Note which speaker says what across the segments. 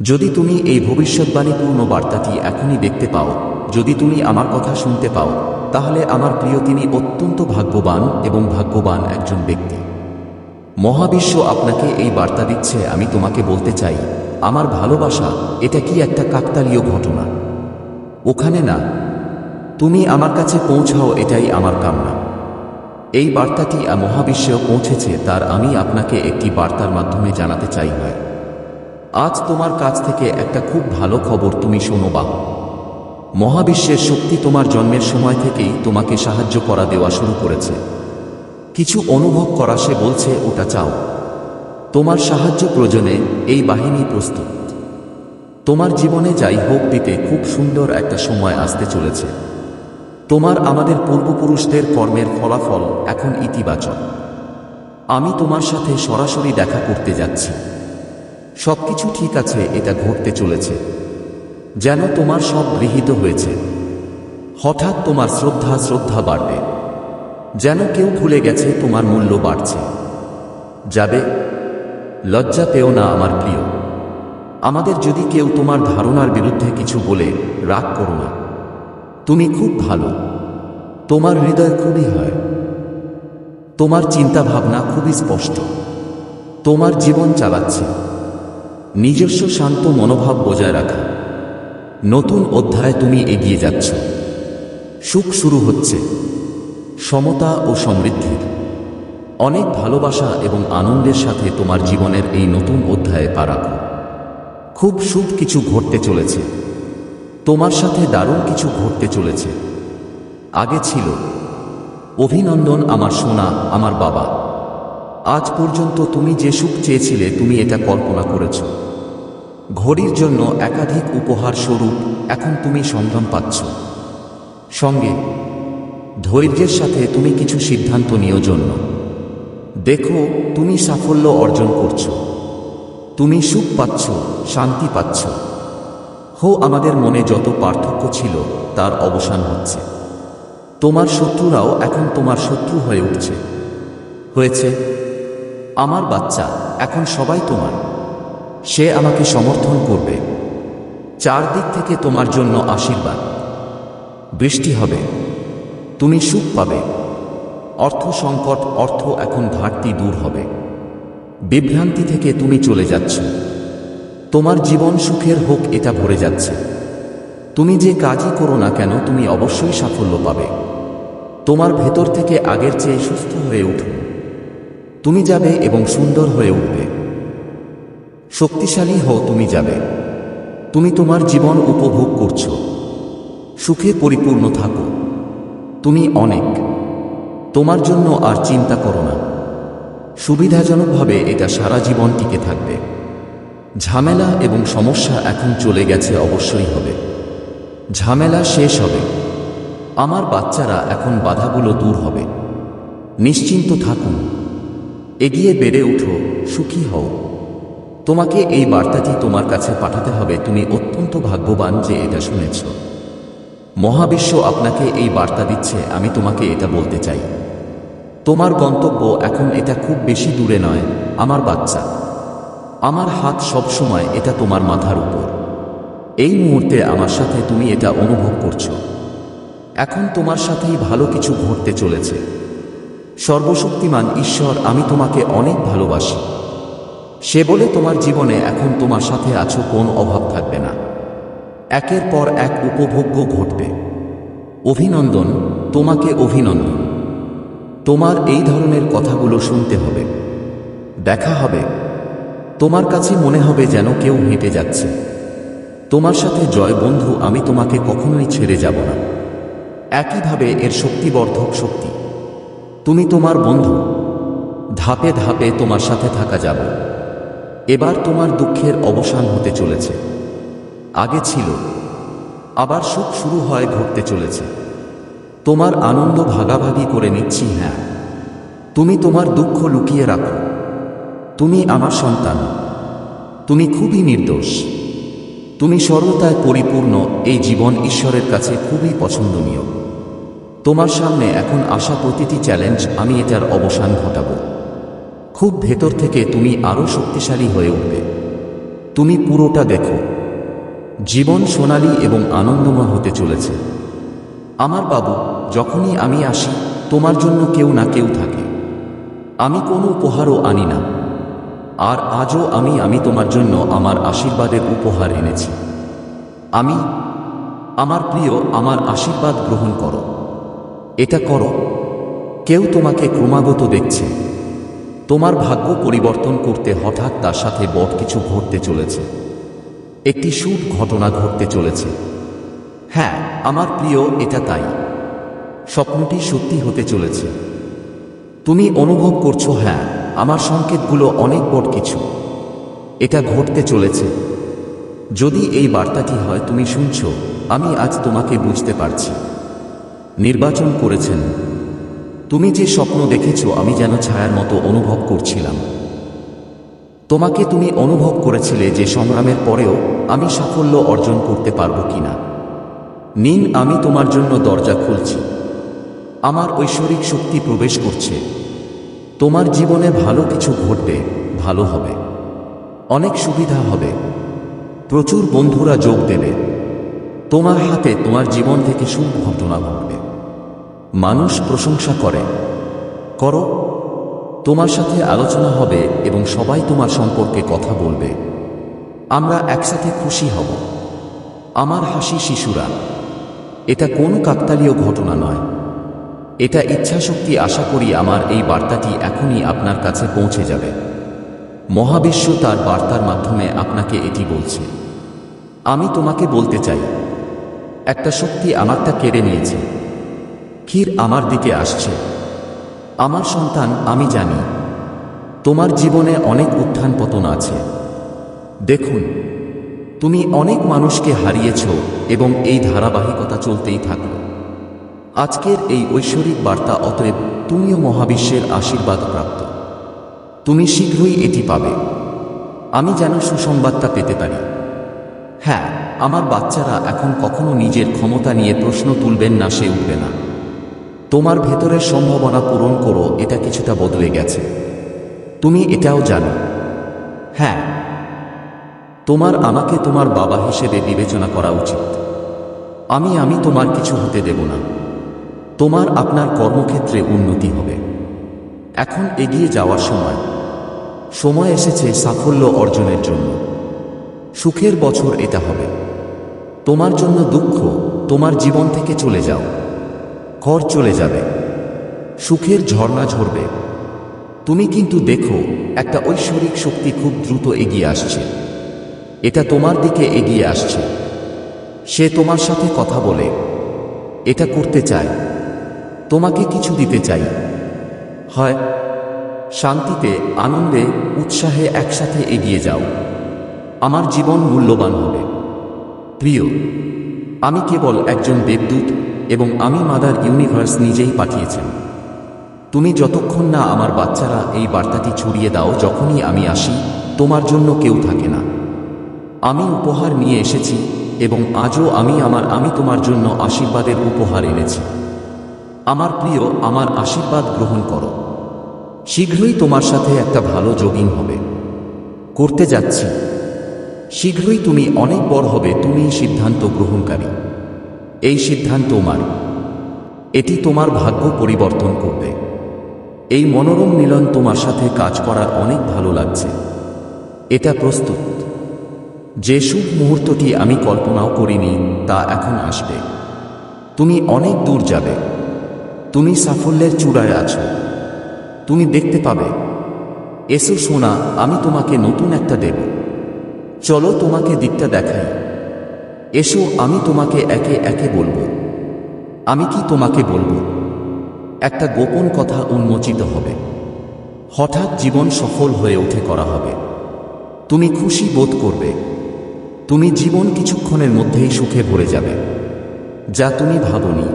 Speaker 1: যদি তুমি এই ভবিষ্যৎবাণীপূর্ণ বার্তাটি এখনই দেখতে পাও, যদি তুমি আমার কথা শুনতে পাও, তাহলে আমার প্রিয় তিনি অত্যন্ত ভাগ্যবান এবং ভাগ্যবান একজন ব্যক্তি। মহাবিশ্ব আপনাকে এই বার্তা দিচ্ছে, আমি তোমাকে বলতে চাই, আমার ভালোবাসা, এটা কি একটা কাকতালীয় ঘটনা? ওখানে না। তুমি আমার কাছে পৌঁছাও, এটাই আমার কামনা। এই বার্তাটি আ মহাবিশ্বেও পৌঁছেছে, তার আমি আপনাকে একটি বার্তার মাধ্যমে জানাতে চাই হয় আজ তোমার কাছ থেকে একটা খুব ভালো খবর তুমি শোনো বা মহাবিশ্বের শক্তি তোমার জন্মের সময় থেকেই তোমাকে সাহায্য করা দেওয়া শুরু করেছে। কিছু অনুভব করা সে বলছে, ওটা চাও। তোমার সাহায্য প্রয়োজনে এই বাহিনী প্রস্তুত। তোমার জীবনে যাই হোক দিতে খুব সুন্দর একটা সময় আসতে চলেছে। তোমার আমাদের পূর্বপুরুষদের কর্মের ফলাফল এখন ইতিবাচক। আমি তোমার সাথে সরাসরি দেখা করতে যাচ্ছি। সবকিছু ঠিক আছে, এটা ঘটতে চলেছে। যেন তোমার সব গৃহীত হয়েছে। হঠাৎ তোমার শ্রদ্ধা শ্রদ্ধা বাড়বে। যেন কেউ ভুলে গেছে, তোমার মূল্য বাড়ছে। যাবে? লজ্জা পেও না, আমার প্রিয়। আমাদের যদি কেউ তোমার ধারণার বিরুদ্ধে কিছু বলে, রাগ করো না। তুমি খুব ভালো। তোমার হৃদয় খুবই হয়। তোমার চিন্তা ভাবনা খুবই স্পষ্ট। তোমার জীবন চালাচ্ছে। নিজস্ব শান্ত মনোভাব বজায় রাখা। নতুন অধ্যায় তুমি এগিয়ে যাচ্ছ। সুখ শুরু হচ্ছে। সমতা ও সমৃদ্ধির অনেক ভালোবাসা এবং আনন্দের সাথে তোমার জীবনের এই নতুন অধ্যায়ে পা রাখো। খুব শুভ কিছু ঘটতে চলেছে। তোমার সাথে দারুণ কিছু ঘটতে চলেছে। আগে ছিল। অভিনন্দন আমার সোনা, আমার বাবা। আজ পর্যন্ত তুমি যে সুখ চেয়েছিলে, তুমি এটা কল্পনা করেছ। ঘড়ির জন্য একাধিক উপহার স্বরূপ এখন তুমি সন্ধান পাচ্ছ। সঙ্গে, ধৈর্যের সাথে তুমি কিছু সিদ্ধান্ত নিও জন্য দেখো, তুমি সাফল্য অর্জন করছ। তুমি সুখ পাচ্ছ, শান্তি পাচ্ছ। হো, আমাদের মনে যত পার্থক্য ছিল, তার অবসান হচ্ছে। তোমার শত্রুরাও এখন তোমার শত্রু হয়ে উঠছে। হয়েছে আমার বাচ্চা, এখন সবাই তোমার। সে আমাকে সমর্থন করবে। চারদিক থেকে তোমার জন্য আশীর্বাদ। বৃষ্টি হবে। তুমি সুখ পাবে। অর্থ সংকট, অর্থ এখন ঘাটতি দূর হবে। বিভ্রান্তি থেকে তুমি চলে যাচ্ছ। তোমার জীবন সুখের হোক, এটা ভরে যাচ্ছে। তুমি যে কাজই করো না কেন, তুমি অবশ্যই সাফল্য পাবে। তোমার ভেতর থেকে আগের চেয়ে সুস্থ হয়ে উঠুন তুমি যাবে এবং সুন্দর হয়ে উঠবে। শক্তিশালী হও তুমি যাবে। তুমি তোমার জীবন উপভোগ করছ। সুখে পরিপূর্ণ থাকো। তুমি অনেক। তোমার জন্য আর চিন্তা করো না। সুবিধাজনকভাবে এটা সারা জীবন টিকে থাকবে। ঝামেলা এবং সমস্যা এখন চলে গেছে অবশ্যই হবে। ঝামেলা শেষ হবে। আমার বাচ্চারা এখন বাধাগুলো দূর হবে। নিশ্চিন্ত থাকুন। এগিয়ে বেড়ে উঠো, সুখী হও। তোমাকে এই বার্তাটি তোমার কাছে পাঠাতে হবে, তুমি অত্যন্ত ভাগ্যবান যে এটা শুনেছ। মহাবিশ্ব আপনাকে এই বার্তা দিচ্ছে, আমি তোমাকে এটা বলতে চাই। তোমার গন্তব্য এখন এটা খুব বেশি দূরে নয়, আমার বাচ্চা। আমার হাত সবসময় এটা তোমার মাথার উপর। এই মুহূর্তে আমার সাথে তুমি এটা অনুভব করছ। এখন তোমার সাথেই ভালো কিছু ঘটতে চলেছে। সর্বশক্তিমান ঈশ্বর, আমি তোমাকে অনেক ভালোবাসি। সে বলে, তোমার জীবনে এখন তোমার সাথে আছো, কোন অভাব থাকবে না। একের পর এক উপভোগ্য ঘটবে। অভিনন্দন, তোমাকে অভিনন্দন। তোমার এই ধরনের কথাগুলো শুনতে হবে। দেখা হবে। তোমার কাছে মনে হবে যেন কেউ হেঁটে যাচ্ছে। তোমার সাথে, জয় বন্ধু, আমি তোমাকে কখনোই ছেড়ে যাব না। একইভাবে এর শক্তিবর্ধক শক্তি। তুমি তোমার বন্ধু। ধাপে ধাপে তোমার সাথে থাকা যাবে। এবার তোমার দুঃখের অবসান হতে চলেছে। আগে ছিল, আবার সুখ শুরু হয় ঘটতে চলেছে। তোমার আনন্দ ভাগাভাগি করে নিচ্ছি হ্যাঁ। তুমি তোমার দুঃখ লুকিয়ে রাখো। তুমি আমার সন্তান। তুমি খুবই নির্দোষ। তুমি সরলতায় পরিপূর্ণ এই জীবন ঈশ্বরের কাছে খুবই পছন্দনীয়। তোমার সামনে এখন আসা প্রতিটি চ্যালেঞ্জ আমি এটার অবসান ঘটাব। খুব ভেতর থেকে তুমি আরও শক্তিশালী হয়ে উঠবে। তুমি পুরোটা দেখো। জীবন সোনালী এবং আনন্দময় হতে চলেছে। আমার বাবু, যখনই আমি আসি, তোমার জন্য কেউ না কেউ থাকে। আমি কোনো উপহারও আনি না। আর আজও আমি আমি তোমার জন্য আমার আশীর্বাদের উপহার এনেছি। আমি, আমার প্রিয়, আমার আশীর্বাদ গ্রহণ করো। এটা করো। কেউ তোমাকে ক্রমাগত দেখছে। তোমার ভাগ্য পরিবর্তন করতে হঠাৎ তার সাথে বট কিছু ঘটতে চলেছে। একটি শুভ ঘটনা ঘটতে চলেছে। হ্যাঁ আমার প্রিয়, এটা তাই। স্বপ্নটি সত্যি হতে চলেছে। তুমি অনুভব করছ হ্যাঁ আমার সংকেতগুলো অনেক বড় কিছু। এটা ঘটতে চলেছে। যদি এই বার্তাটি হয়, তুমি শুনছ, আমি আজ তোমাকে বুঝতে পারছি। নির্বাচন করেছেন। তুমি যে স্বপ্ন দেখেছ, আমি যেন ছায়ার মতো অনুভব করছিলাম। তোমাকে তুমি অনুভব করেছিলে যে সংগ্রামের পরেও আমি সাফল্য অর্জন করতে পারব কিনা। নিন আমি তোমার জন্য দরজা খুলছি। আমার ঐশ্বরিক শক্তি প্রবেশ করছে। তোমার জীবনে ভালো কিছু ঘটবে, ভালো হবে। অনেক সুবিধা হবে। প্রচুর বন্ধুরা যোগ দেবে। তোমার হাতে তোমার জীবন থেকে শুভ ঘটনা ঘটবে। মানুষ প্রশংসা করে। করো, তোমার সাথে আলোচনা হবে এবং সবাই তোমার সম্পর্কে কথা বলবে। আমরা একসাথে খুশি হব। আমার হাসি শিশুরা, এটা কোনো কাকতালীয় ঘটনা নয়। এটা ইচ্ছাশক্তি আশা করি আমার এই বার্তাটি এখনই আপনার কাছে পৌঁছে যাবে। মহাবিশ্ব তার বার্তার মাধ্যমে আপনাকে এটি বলছে। আমি তোমাকে বলতে চাই। একটা শক্তি আমারটা কেড়ে নিয়েছে। ক্ষীর আমার দিকে আসছে। আমার সন্তান, আমি জানি। তোমার জীবনে অনেক উত্থান পতন আছে। দেখুন, তুমি অনেক মানুষকে হারিয়েছ এবং এই ধারাবাহিকতা চলতেই থাকল। আজকের এই ঐশ্বরিক বার্তা অতএব তুমিও মহাবিশ্বের আশীর্বাদ প্রাপ্ত। তুমি শীঘ্রই এটি পাবে। আমি যেন সুসংবাদটা পেতে পারি। হ্যাঁ আমার বাচ্চারা এখন কখনো নিজের ক্ষমতা নিয়ে প্রশ্ন তুলবেন না, সে উঠবে না। তোমার ভেতরের সম্ভাবনা পূরণ করো, এটা কিছুটা বদলে গেছে। তুমি এটাও জানো। হ্যাঁ তোমার আমাকে তোমার বাবা হিসেবে বিবেচনা করা উচিত। আমি আমি তোমার কিছু হতে দেব না। তোমার আপনার কর্মক্ষেত্রে উন্নতি হবে। এখন এগিয়ে যাওয়ার সময়। সময় এসেছে সাফল্য অর্জনের জন্য। সুখের বছর এটা হবে। তোমার জন্য দুঃখ, তোমার জীবন থেকে চলে যাও। কর চলে যাবে। সুখের ঝর্ণা ঝরবে। তুমি কিন্তু দেখো, একটা ঐশ্বরিক শক্তি খুব দ্রুত এগিয়ে আসছে। এটা তোমার দিকে এগিয়ে আসছে। সে তোমার সাথে কথা বলে। এটা করতে চায়। তোমাকে কিছু দিতে চাই। হয়, শান্তিতে, আনন্দে, উৎসাহে একসাথে এগিয়ে যাও। আমার জীবন মূল্যবান হবে। প্রিয়, আমি কেবল একজন দেবদূত। এবং আমি মাদার ইউনিভার্স নিজেই পাঠিয়েছেন। তুমি যতক্ষণ না আমার বাচ্চারা এই বার্তাটি ছড়িয়ে দাও, যখনই আমি আসি, তোমার জন্য কেউ থাকে না। আমি উপহার নিয়ে এসেছি এবং আজও আমি আমার, আমি তোমার জন্য আশীর্বাদের উপহার এনেছি। আমার প্রিয়, আমার আশীর্বাদ গ্রহণ করো। শীঘ্রই তোমার সাথে একটা ভালো যোগিং হবে। করতে যাচ্ছি। শীঘ্রই তুমি অনেক বড় হবে তুমি সিদ্ধান্ত গ্রহণকারী। এই সিদ্ধান্ত তোমার। এটি তোমার ভাগ্য পরিবর্তন করবে। এই মনোরম মিলন তোমার সাথে কাজ করার অনেক ভালো লাগছে। এটা প্রস্তুত। যে শুভ মুহূর্তটি আমি কল্পনাও করিনি, তা এখন আসবে। তুমি অনেক দূর যাবে। তুমি সাফল্যের চূড়ায় আছো। তুমি দেখতে পাবে। এসো সোনা, আমি তোমাকে নতুন একটা দেব। চলো তোমাকে দিকটা দেখাই। এসো আমি তোমাকে একে একে বলব। আমি কি তোমাকে বলব? একটা গোপন কথা উন্মোচিত হবে। হঠাৎ জীবন সফল হয়ে উঠে করা হবে। তুমি খুশি বোধ করবে। তুমি জীবন কিছুক্ষণের মধ্যেই সুখে ভরে যাবে। যা তুমি ভাবনি।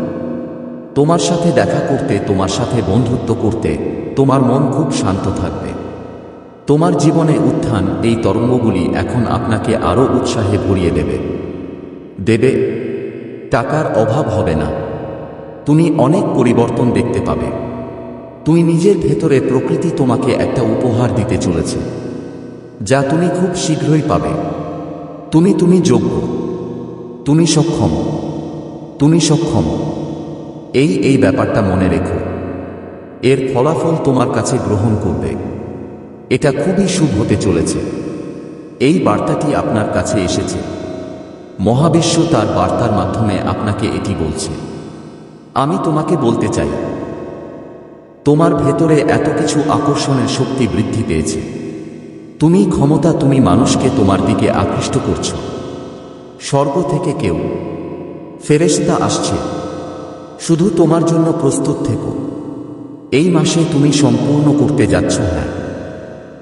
Speaker 1: তোমার সাথে দেখা করতে, তোমার সাথে বন্ধুত্ব করতে, তোমার মন খুব শান্ত থাকবে। তোমার জীবনে উত্থান এই তরঙ্গগুলি এখন আপনাকে আরও উৎসাহে ভরিয়ে দেবে। দেবে, টাকার অভাব হবে না। তুমি অনেক পরিবর্তন দেখতে পাবে। তুমি নিজের ভেতরে প্রকৃতি তোমাকে একটা উপহার দিতে চলেছে, যা তুমি খুব শীঘ্রই পাবে। তুমি তুমি যোগ্য। তুমি সক্ষম। তুমি সক্ষম। এই এই ব্যাপারটা মনে রেখো। এর ফলাফল তোমার কাছে গ্রহণ করবে। এটা খুবই শুভ হতে চলেছে। এই বার্তাটি আপনার কাছে এসেছে। মহাবিশ্ব তার বার্তার মাধ্যমে আপনাকে এটি বলছে। আমি তোমাকে বলতে চাই, তোমার ভেতরে এত কিছু আকর্ষণের শক্তি বৃদ্ধি পেয়েছে। তুমি ক্ষমতা, তুমি মানুষকে তোমার দিকে আকৃষ্ট করছ। স্বর্গ থেকে কেউ, ফেরেশতা আসছে। শুধু তোমার জন্য প্রস্তুত থেকো। এই মাসে তুমি সম্পূর্ণ করতে যাচ্ছ হ্যাঁ।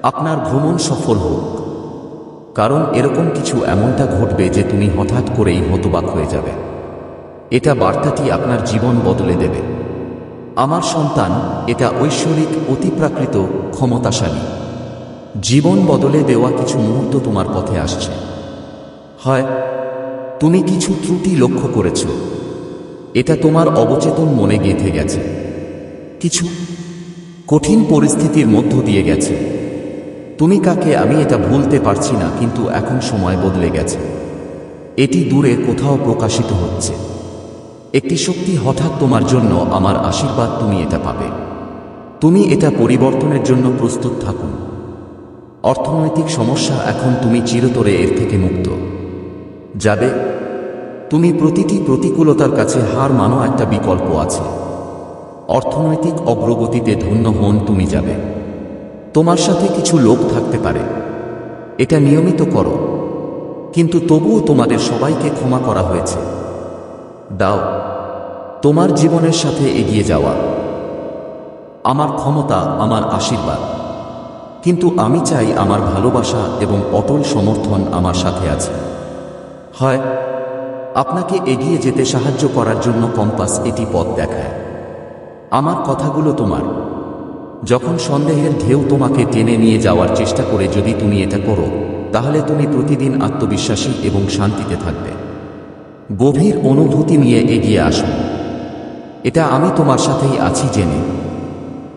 Speaker 1: আপনার ভ্রমণ সফল হোক। কারণ এরকম কিছু এমনটা ঘটবে যে তুমি হঠাৎ করেই হতবাক হয়ে যাবে। এটা বার্তাটি আপনার জীবন বদলে দেবে। আমার সন্তান, এটা ঐশ্বরিক, অতিপ্রাকৃত, ক্ষমতাশালী। জীবন বদলে দেওয়া কিছু মুহূর্ত তোমার পথে আসছে। হয়, তুমি কিছু ত্রুটি লক্ষ্য করেছ। এটা তোমার অবচেতন মনে গেঁথে গেছে। কিছু কঠিন পরিস্থিতির মধ্য দিয়ে গেছে। তুমি কাকে আমি এটা ভুলতে পারছি না, কিন্তু এখন সময় বদলে গেছে। এটি দূরে কোথাও প্রকাশিত হচ্ছে। একটি শক্তি হঠাৎ তোমার জন্য আমার আশীর্বাদ তুমি এটা পাবে। তুমি এটা পরিবর্তনের জন্য প্রস্তুত থাকুন। অর্থনৈতিক সমস্যা এখন তুমি চিরতরে এর থেকে মুক্ত। যাবে। তুমি প্রতিটি প্রতিকূলতার কাছে হার মানো একটা বিকল্প আছে। অর্থনৈতিক অগ্রগতিতে ধন্য হন তুমি যাবে। তোমার সাথে কিছু লোক থাকতে পারে। এটা নিয়মিত করো। কিন্তু তবুও তোমাদের সবাইকে ক্ষমা করা হয়েছে। দাও, তোমার জীবনের সাথে এগিয়ে যাওয়া। আমার ক্ষমতা, আমার আশীর্বাদ। কিন্তু আমি চাই আমার ভালোবাসা এবং অটল সমর্থন আমার সাথে আছে। হয়, আপনাকে এগিয়ে যেতে সাহায্য করার জন্য কম্পাস এটি পথ দেখায়। আমার কথাগুলো তোমার। যখন সন্দেহের ঢেউ তোমাকে টেনে নিয়ে যাওয়ার চেষ্টা করে যদি তুমি এটা করো, তাহলে তুমি প্রতিদিন আত্মবিশ্বাসী এবং শান্তিতে থাকবে। গভীর অনুভূতি নিয়ে এগিয়ে আসুন এটা আমি তোমার সাথেই আছি জেনে।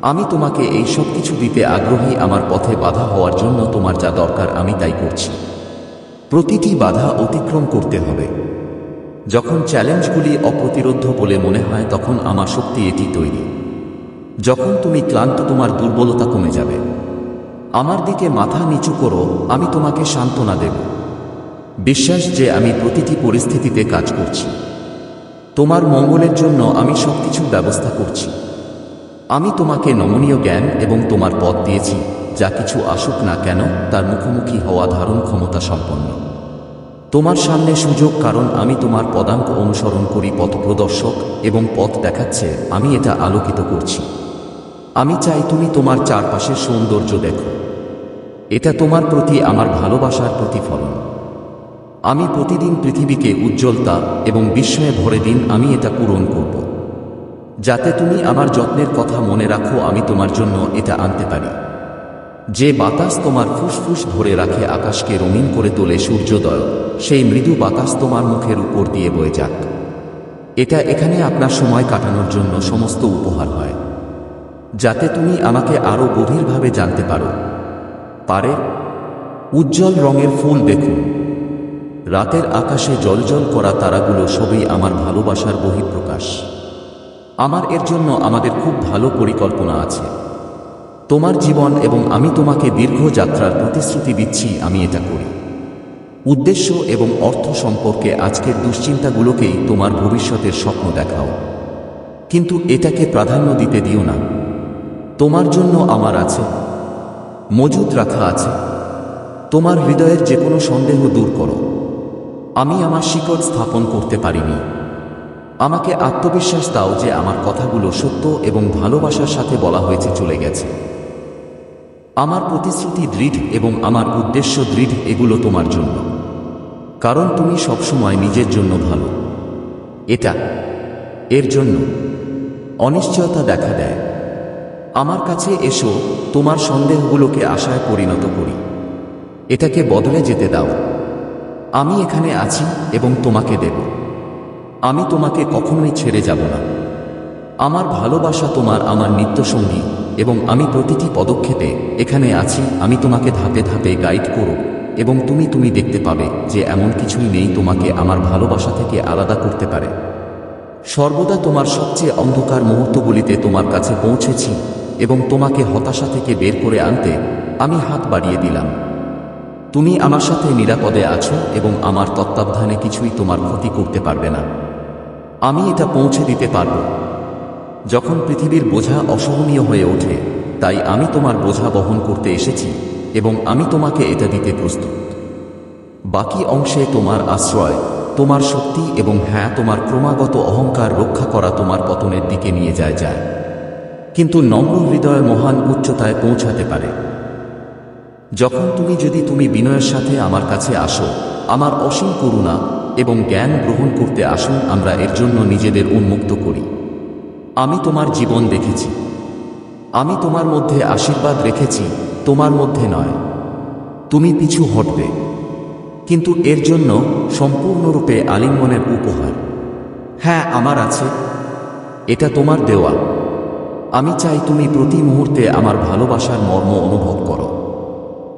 Speaker 1: আমি তোমাকে এই সব কিছু দিতে আগ্রহী আমার পথে বাধা হওয়ার জন্য তোমার যা দরকার আমি তাই করছি। প্রতিটি বাধা অতিক্রম করতে হবে। যখন চ্যালেঞ্জগুলি অপ্রতিরোধ বলে মনে হয়, তখন আমার শক্তি এটি তৈরি। যখন তুমি ক্লান্ত, তোমার দুর্বলতা কমে যাবে। আমার দিকে মাথা নিচু করো, আমি তোমাকে সান্ত্বনা দেব। বিশ্বাস যে আমি প্রতিটি পরিস্থিতিতে কাজ করছি। তোমার মঙ্গলের জন্য আমি সব সবকিছু ব্যবস্থা করছি। আমি তোমাকে নমনীয় জ্ঞান এবং তোমার পথ দিয়েছি, যা কিছু আসুক না কেন, তার মুখোমুখি হওয়া ধারণ ক্ষমতা সম্পন্ন। তোমার সামনে সুযোগ, কারণ আমি তোমার পদাঙ্ক অনুসরণ করি পথ প্রদর্শক এবং পথ দেখাচ্ছে, আমি এটা আলোকিত করছি। আমি চাই তুমি তোমার চারপাশের সৌন্দর্য দেখো। এটা তোমার প্রতি আমার ভালোবাসার প্রতিফলন। আমি প্রতিদিন পৃথিবীকে উজ্জ্বলতা এবং বিস্ময়ে ভরে দিন আমি এটা পূরণ করব। যাতে তুমি আমার যত্নের কথা মনে রাখো, আমি তোমার জন্য এটা আনতে পারি। যে বাতাস তোমার ফুসফুস ধরে রাখে, আকাশকে রঙিন করে তোলে সূর্যোদয়, সেই মৃদু বাতাস তোমার মুখের উপর দিয়ে বয়ে যাক। এটা এখানে আপনার সময় কাটানোর জন্য সমস্ত উপহার হয়। যাতে তুমি আমাকে আরও গভীরভাবে জানতে পারো। পারে, উজ্জ্বল রঙের ফুল দেখুন। রাতের আকাশে জলজল করা তারাগুলো সবই আমার ভালোবাসার বহিঃপ্রকাশ। আমার এর জন্য আমাদের খুব ভালো পরিকল্পনা আছে। তোমার জীবন এবং আমি তোমাকে দীর্ঘ যাত্রার প্রতিশ্রুতি দিচ্ছি, আমি এটা করি। উদ্দেশ্য এবং অর্থ সম্পর্কে আজকের দুশ্চিন্তাগুলোকেই তোমার ভবিষ্যতের স্বপ্ন দেখাও। কিন্তু এটাকে প্রাধান্য দিতে দিও না। তোমার জন্য আমার আছে। মজুদ রাখা আছে। তোমার হৃদয়ের যে কোনো সন্দেহ দূর করো। আমি আমার শিকড় স্থাপন করতে পারিনি। আমাকে আত্মবিশ্বাস দাও যে আমার কথাগুলো সত্য এবং ভালোবাসার সাথে বলা হয়েছে চলে গেছে। আমার প্রতিশ্রুতি দৃঢ় এবং আমার উদ্দেশ্য দৃঢ় এগুলো তোমার জন্য। কারণ তুমি সবসময় নিজের জন্য ভালো। এটা এর জন্য। অনিশ্চয়তা দেখা দেয়। আমার কাছে এসো, তোমার সন্দেহগুলোকে আশায় পরিণত করি। এটাকে বদলে যেতে দাও। আমি এখানে আছি এবং তোমাকে দেব। আমি তোমাকে কখনোই ছেড়ে যাব না। আমার ভালোবাসা তোমার আমার নিত্যসঙ্গী এবং আমি প্রতিটি পদক্ষেপে এখানে আছি, আমি তোমাকে ধাপে ধাপে গাইড করব এবং তুমি তুমি দেখতে পাবে যে এমন কিছুই নেই তোমাকে আমার ভালোবাসা থেকে আলাদা করতে পারে। সর্বদা তোমার সবচেয়ে অন্ধকার মুহূর্তগুলিতে তোমার কাছে পৌঁছেছি এবং তোমাকে হতাশা থেকে বের করে আনতে আমি হাত বাড়িয়ে দিলাম। তুমি আমার সাথে নিরাপদে আছো এবং আমার তত্ত্বাবধানে কিছুই তোমার ক্ষতি করতে পারবে না। আমি এটা পৌঁছে দিতে পারব। যখন পৃথিবীর বোঝা অসহনীয় হয়ে ওঠে, তাই আমি তোমার বোঝা বহন করতে এসেছি এবং আমি তোমাকে এটা দিতে প্রস্তুত। বাকি অংশে তোমার আশ্রয়, তোমার শক্তি এবং হ্যাঁ তোমার ক্রমাগত অহংকার রক্ষা করা তোমার পতনের দিকে নিয়ে যায় যায়। কিন্তু নম্র হৃদয় মহান উচ্চতায় পৌঁছাতে পারে। যখন তুমি যদি তুমি বিনয়ের সাথে আমার কাছে আসো, আমার অসীম করুণা এবং জ্ঞান গ্রহণ করতে আসুন আমরা এর জন্য নিজেদের উন্মুক্ত করি। আমি তোমার জীবন দেখেছি। আমি তোমার মধ্যে আশীর্বাদ রেখেছি, তোমার মধ্যে নয়। তুমি পিছু হটবে। কিন্তু এর জন্য সম্পূর্ণরূপে আলিঙ্গনের উপহার। হ্যাঁ আমার আছে। এটা তোমার দেওয়া। আমি চাই তুমি প্রতি মুহূর্তে আমার ভালোবাসার মর্ম অনুভব করো।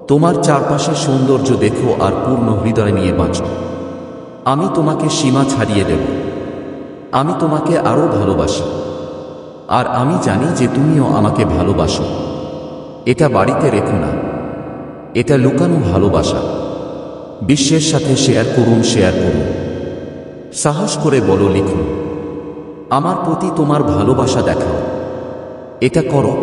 Speaker 1: তোমার চারপাশের সৌন্দর্য দেখো আর পূর্ণ হৃদয় নিয়ে বাঁচো। আমি তোমাকে সীমা ছাড়িয়ে দেব। আমি তোমাকে আরও ভালোবাসি। আর আমি জানি যে তুমিও আমাকে ভালোবাসো। এটা বাড়িতে রেখো না। এটা লুকানো ভালোবাসা। বিশ্বের সাথে শেয়ার করুন শেয়ার করুন। সাহস করে বলো, লিখুন। আমার প্রতি তোমার ভালোবাসা দেখাও। এটা করো।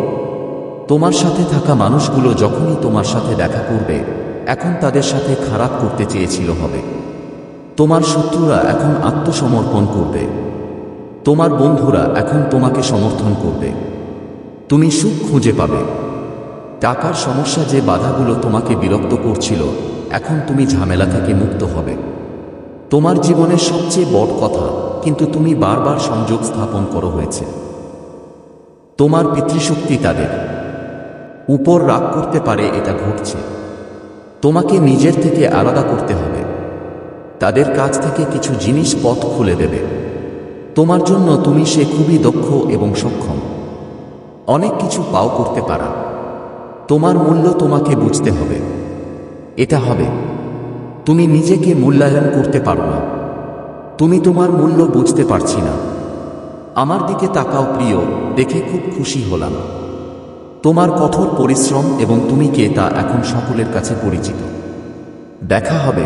Speaker 1: তোমার সাথে থাকা মানুষগুলো যখনই তোমার সাথে দেখা করবে, এখন তাদের সাথে খারাপ করতে চেয়েছিল হবে। তোমার শত্রুরা এখন আত্মসমর্পণ করবে। তোমার বন্ধুরা এখন তোমাকে সমর্থন করবে। তুমি সুখ খুঁজে পাবে। টাকার সমস্যা যে বাধাগুলো তোমাকে বিরক্ত করছিল, এখন তুমি ঝামেলা থেকে মুক্ত হবে। তোমার জীবনের সবচেয়ে বড় কথা, কিন্তু তুমি বারবার সংযোগ স্থাপন করো হয়েছে। তোমার পিতৃশক্তি তাদের। উপর রাগ করতে পারে এটা ঘটছে। তোমাকে নিজের থেকে আলাদা করতে হবে। তাদের কাছ থেকে কিছু জিনিস পথ খুলে দেবে। তোমার জন্য তুমি সে খুবই দক্ষ এবং সক্ষম। অনেক কিছু পাও করতে পারা। তোমার মূল্য তোমাকে বুঝতে হবে। এটা হবে। তুমি নিজেকে মূল্যায়ন করতে পারো না। তুমি তোমার মূল্য বুঝতে পারছি না। আমার দিকে তাকাও প্রিয়, দেখে খুব খুশি হলাম। তোমার কঠোর পরিশ্রম এবং তুমি কে তা এখন সকলের কাছে পরিচিত। দেখা হবে।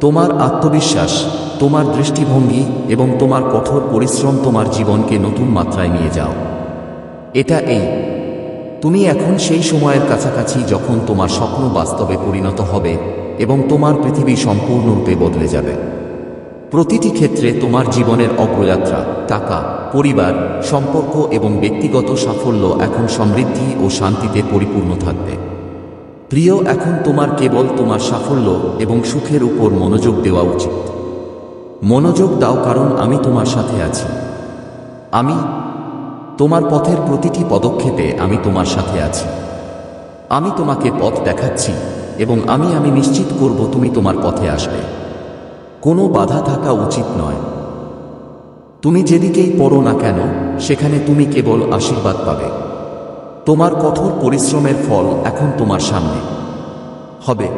Speaker 1: তোমার আত্মবিশ্বাস, তোমার দৃষ্টিভঙ্গি এবং তোমার কঠোর পরিশ্রম তোমার জীবনকে নতুন মাত্রায় নিয়ে যাও। এটা এই। তুমি এখন সেই সময়ের কাছাকাছি যখন তোমার স্বপ্ন বাস্তবে পরিণত হবে এবং তোমার পৃথিবী সম্পূর্ণরূপে বদলে যাবে। প্রতিটি ক্ষেত্রে তোমার জীবনের অগ্রযাত্রা, টাকা, পরিবার, সম্পর্ক এবং ব্যক্তিগত সাফল্য এখন সমৃদ্ধি ও শান্তিতে পরিপূর্ণ থাকবে। প্রিয়, এখন তোমার কেবল তোমার সাফল্য এবং সুখের উপর মনোযোগ দেওয়া উচিত। মনোযোগ দাও কারণ আমি তোমার সাথে আছি। আমি, তোমার পথের প্রতিটি পদক্ষেপে আমি তোমার সাথে আছি। আমি তোমাকে পথ দেখাচ্ছি এবং আমি আমি নিশ্চিত করব তুমি তোমার পথে আসবে। কোনো বাধা থাকা উচিত নয়। তুমি যেদিকেই পড়ো না কেন, সেখানে তুমি কেবল আশীর্বাদ পাবে। তোমার কঠোর পরিশ্রমের ফল এখন তোমার সামনে। হবে।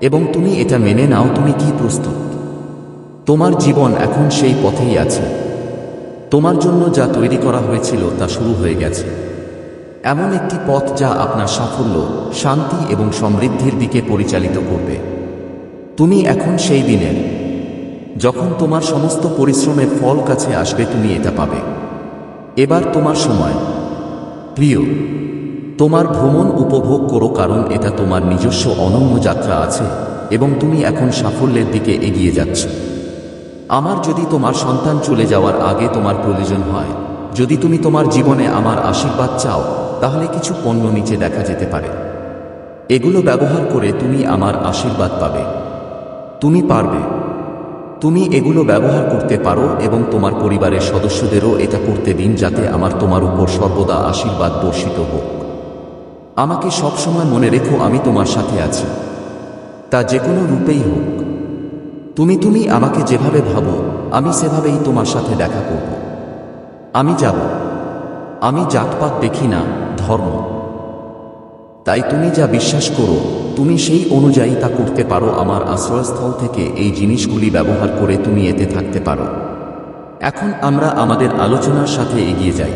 Speaker 1: এবং তুমি এটা মেনে নাও, তুমি কি প্রস্তুত? তোমার জীবন এখন সেই পথেই আছে। তোমার জন্য যা তৈরি করা হয়েছিল তা শুরু হয়ে গেছে। এমন একটি পথ যা আপনার সাফল্য, শান্তি এবং সমৃদ্ধির দিকে পরিচালিত করবে। তুমি এখন সেই দিনের। যখন তোমার সমস্ত পরিশ্রমের ফল কাছে আসবে, তুমি এটা পাবে। এবার তোমার সময়। প্রিয়, তোমার ভ্রমণ উপভোগ করো, কারণ এটা তোমার নিজস্ব অনন্য যাত্রা আছে এবং তুমি এখন সাফল্যের দিকে এগিয়ে যাচ্ছ। আমার যদি তোমার সন্তান চলে যাওয়ার আগে তোমার প্রয়োজন হয়, যদি তুমি তোমার জীবনে আমার আশীর্বাদ চাও, তাহলে কিছু পণ্য নিচে দেখা যেতে পারে। এগুলো ব্যবহার করে তুমি আমার আশীর্বাদ পাবে। তুমি পারবে। তুমি এগুলো ব্যবহার করতে পারো এবং তোমার পরিবারের সদস্যদেরও এটা করতে দিন যাতে আমার তোমার উপর সর্বদা আশীর্বাদ বর্ষিত হোক। আমাকে সবসময় মনে রেখো আমি তোমার সাথে আছি। তা যে কোনো রূপেই হোক। তুমি তুমি আমাকে যেভাবে ভাবো, আমি সেভাবেই তোমার সাথে দেখা করব। আমি যাব। আমি জাতপাত দেখি না, ধর্ম। তাই তুমি যা বিশ্বাস করো, তুমি সেই অনুযায়ী তা করতে পারো আমার আশ্রয়স্থল থেকে এই জিনিসগুলি ব্যবহার করে তুমি এতে থাকতে পারো। এখন আমরা আমাদের আলোচনার সাথে এগিয়ে যাই।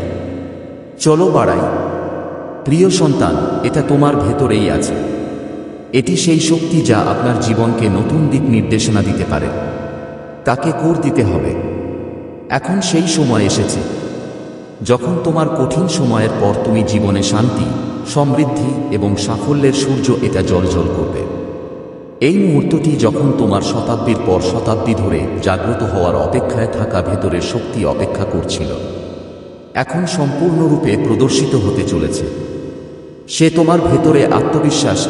Speaker 1: চলো বাড়াই। প্রিয় সন্তান, এটা তোমার ভেতরেই আছে। এটি সেই শক্তি যা আপনার জীবনকে নতুন দিক নির্দেশনা দিতে পারে। তাকে কোর দিতে হবে। এখন সেই সময় এসেছে। যখন তোমার কঠিন সময়ের পর তুমি জীবনে শান্তি সমৃদ্ধি এবং সাফল্যের সূর্য এটা জলজল করবে। এই মুহূর্তটি যখন তোমার শতাব্দীর পর শতাব্দী ধরে জাগ্রত হওয়ার অপেক্ষায় থাকা ভেতরের শক্তি অপেক্ষা করছিল। এখন সম্পূর্ণরূপে প্রদর্শিত হতে চলেছে। সে তোমার ভেতরে আত্মবিশ্বাস